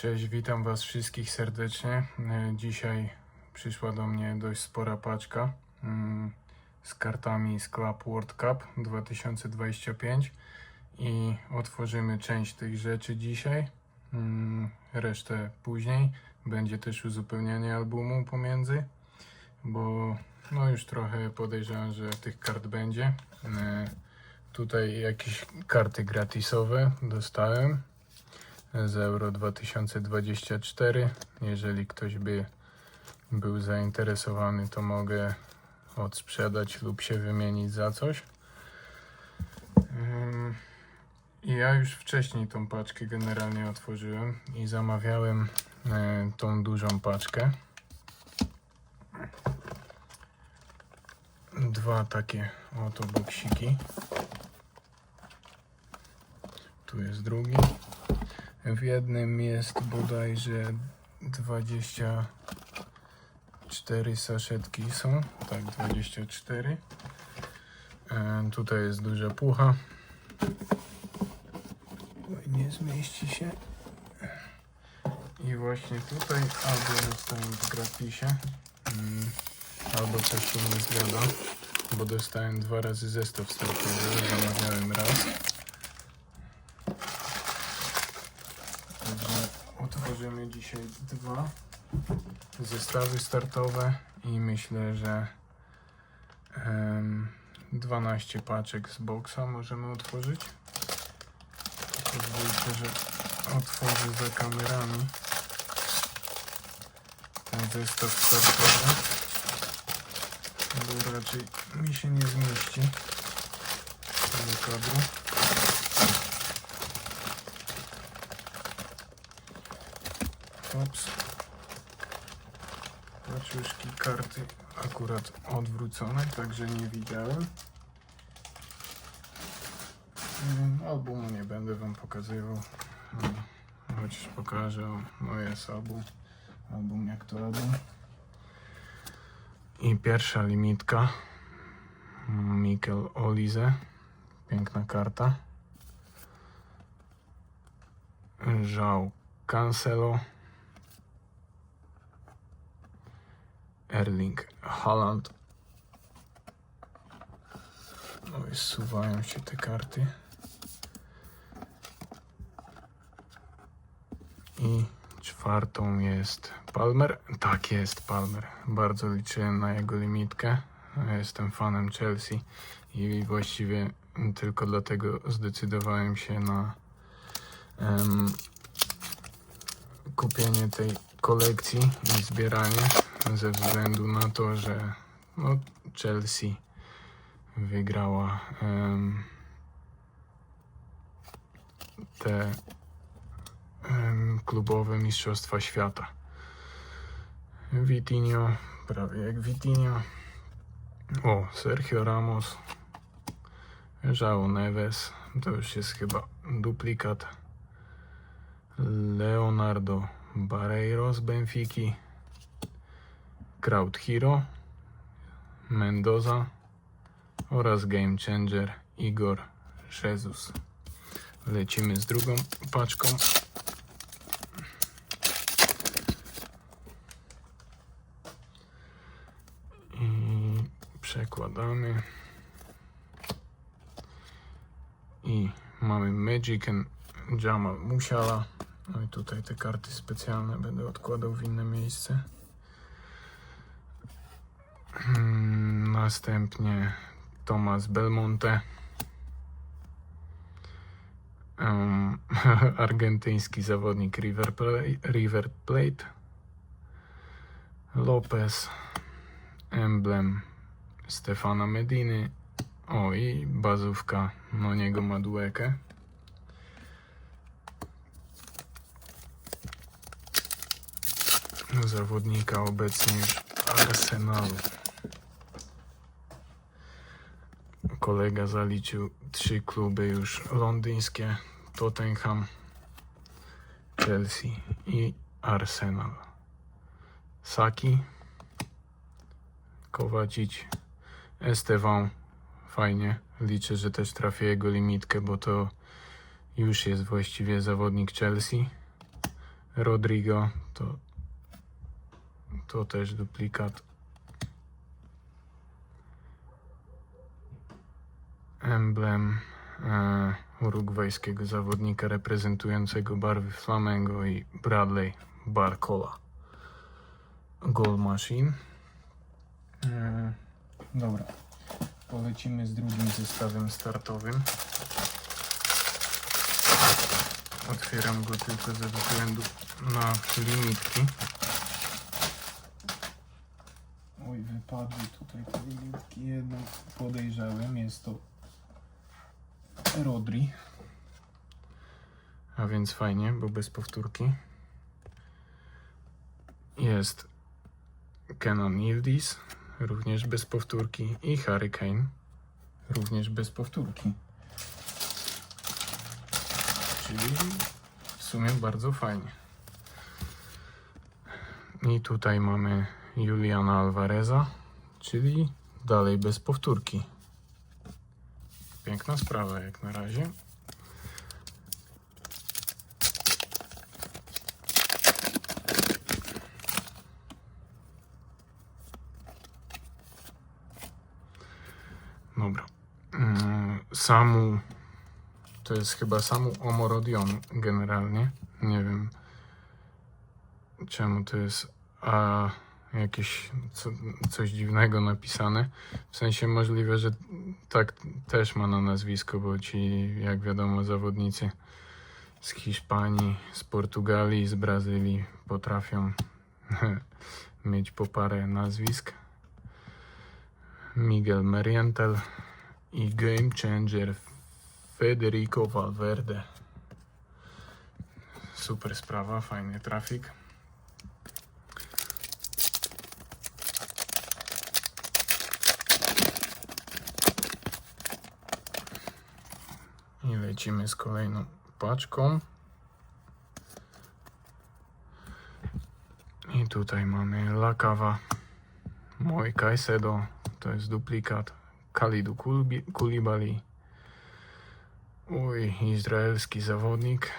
Cześć, witam Was wszystkich serdecznie. E, Dzisiaj przyszła do mnie dość spora paczka mm, z kartami z Club World Cup 2025 i otworzymy część tych rzeczy dzisiaj, mm, resztę później. Będzie też uzupełnianie albumu pomiędzy, bo no już trochę podejrzewam, że tych kart będzie. E, Tutaj jakieś karty gratisowe dostałem z Euro 2024. Jeżeli ktoś by był zainteresowany, to mogę odsprzedać lub się wymienić za coś. I ja już wcześniej tą paczkę generalnie otworzyłem i zamawiałem e, tą dużą paczkę. Dwa takie oto boksiki. Tu jest drugi. W jednym jest bodajże 24 saszetki są. Tak, 24. E, tutaj jest duża pucha. Nie zmieści się. I właśnie tutaj albo dostałem w gratisie, mm, albo coś się nie zgadza, bo dostałem dwa razy zestaw startowy, zamawiałem raz. Także otworzymy dzisiaj dwa zestawy startowe i myślę, że em, 12 paczek z boksa możemy otworzyć. Pozwólcie, że otworzę za kamerami ten zestaw startowy, bo raczej mi się nie zmieści do kadru. Ops. Paczuszki, karty akurat odwrócone, także nie widziałem. Mm, Albumu nie będę wam pokazywał. Mm, Chociaż pokażę, o, no jest album. Album jak to album. I pierwsza limitka. Mikel Olize. Piękna karta. Żał Cancelo. Erling Haaland. No i zsuwają się te karty. I czwartą jest Palmer. Tak jest Palmer. Bardzo liczyłem na jego limitkę. Jestem fanem Chelsea i właściwie tylko dlatego zdecydowałem się na em, kupienie tej kolekcji i zbieranie ze względu na to, że no, Chelsea wygrała em, te em, klubowe mistrzostwa świata. Vitinho, prawie jak Vitinho. O, Sergio Ramos. João Neves, to już jest chyba duplikat. Leonardo Barreiro z Benfiki. Crowd Hero, Mendoza oraz Game Changer Igor Jesus. Lecimy z drugą paczką. I przekładamy. I mamy Magic and Jamal Musiala. No i tutaj te karty specjalne będę odkładał w inne miejsce. Następnie Tomas Belmonte. Em, argentyński zawodnik River, River Plate. Lopez. Emblem Stefana Mediny. O i bazówka Noniego Maduekę. Zawodnika obecnie już Arsenalu. Kolega zaliczył trzy kluby już londyńskie: Tottenham, Chelsea i Arsenal. Saki, Kowacic, Esteban. Fajnie. Liczę, że też trafię jego limitkę, bo to już jest właściwie zawodnik Chelsea. Rodrigo to, to też duplikat. Emblem e, urugwajskiego zawodnika reprezentującego barwy Flamengo i Bradley Barcola. Goal Machine. E, dobra, polecimy z drugim zestawem startowym. Otwieram go tylko ze względu na limitki. Oj, wypadły tutaj te limitki. Jedną podejrzałem, jest to Rodri. A więc fajnie, bo bez powtórki. Jest Kenan Yildiz, również bez powtórki. I Hurricane, również bez powtórki. Czyli w sumie bardzo fajnie. I tutaj mamy Juliana Alvareza, czyli dalej bez powtórki. Piękna sprawa jak na razie. Dobra. Mm, Samu to jest chyba Samu Omorodion generalnie. Nie wiem czemu to jest a jakieś co, coś dziwnego napisane. W sensie możliwe, że tak też ma na nazwisko, bo ci, jak wiadomo, zawodnicy z Hiszpanii, z Portugalii, z Brazylii potrafią mieć po parę nazwisk. Miguel Merientel i Game Changer Federico Valverde. Super sprawa, fajny trafik. Lecimy z kolejną paczką. I tutaj mamy Lakawa, Moi Caicedo, to jest duplikat Khalidu Kulbi- Kulibali. Uj, izraelski zawodnik.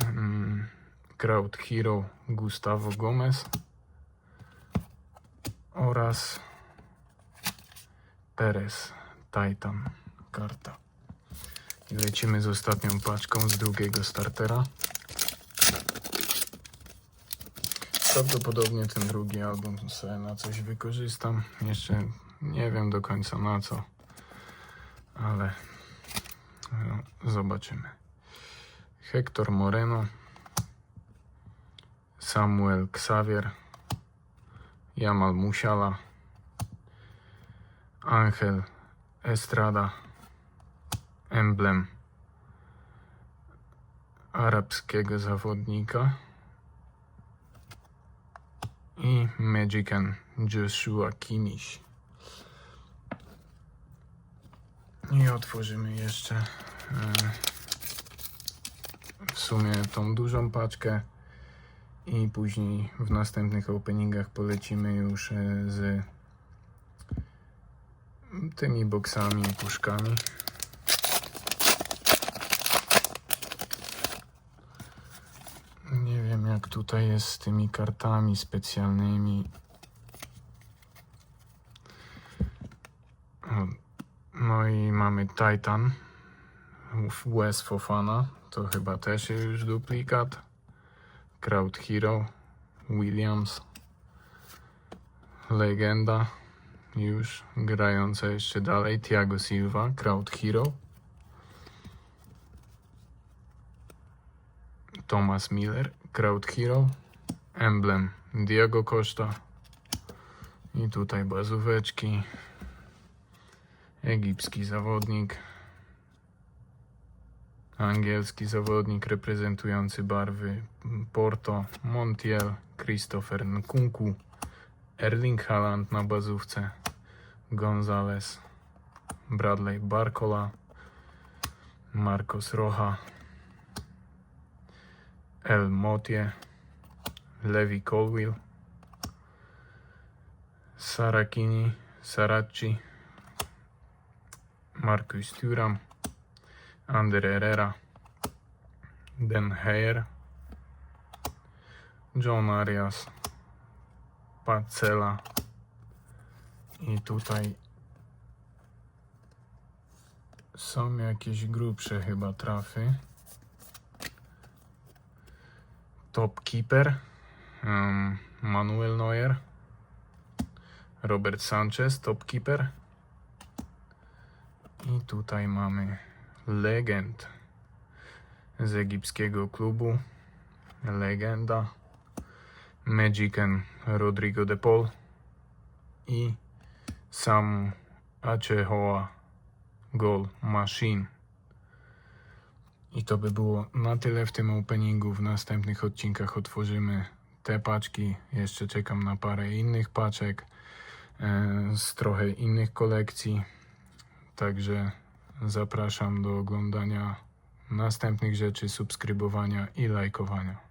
Mm, Crowd Hero Gustavo Gomez oraz Perez Titan karta. Lecimy z ostatnią paczką z drugiego startera. Prawdopodobnie ten drugi album sobie na coś wykorzystam. Jeszcze nie wiem do końca na co, ale no, zobaczymy. Hector Moreno, Samuel Xavier, Jamal Musiala, Angel Estrada, emblem arabskiego zawodnika i Magican Joshua Kimmich. I otworzymy jeszcze e, w sumie tą dużą paczkę i później w następnych openingach polecimy już e, z tymi boksami puszkami. Nie wiem jak tutaj jest z tymi kartami specjalnymi. No i mamy Titan. Wes Fofana. To chyba też jest już duplikat. Crowd Hero. Williams. Legenda. Już grająca jeszcze dalej. Thiago Silva. Crowd Hero. Thomas Miller, Crowd Hero, emblem Diego Costa i tutaj bazóweczki, egipski zawodnik, angielski zawodnik reprezentujący barwy Porto, Montiel, Christopher Nkunku, Erling Haaland na bazówce, Gonzales, Bradley Barcola, Marcos Rocha, El Motie, Levi Colwill, Sarakini, Saracchi, Marcus Thuram, Ander Herrera, Den Heyer, John Arias, Pacela i tutaj są jakieś grubsze chyba trafy. Top Keeper, um, Manuel Neuer, Robert Sanchez, Top Keeper. I tutaj mamy legend z egipskiego klubu. Legenda. Magicen Rodrigo de Paul i Samu Achehoa Goal Machine. I to by było na tyle w tym openingu. W następnych odcinkach otworzymy te paczki. Jeszcze czekam na parę innych paczek e, z trochę innych kolekcji. Także zapraszam do oglądania następnych rzeczy, subskrybowania i lajkowania.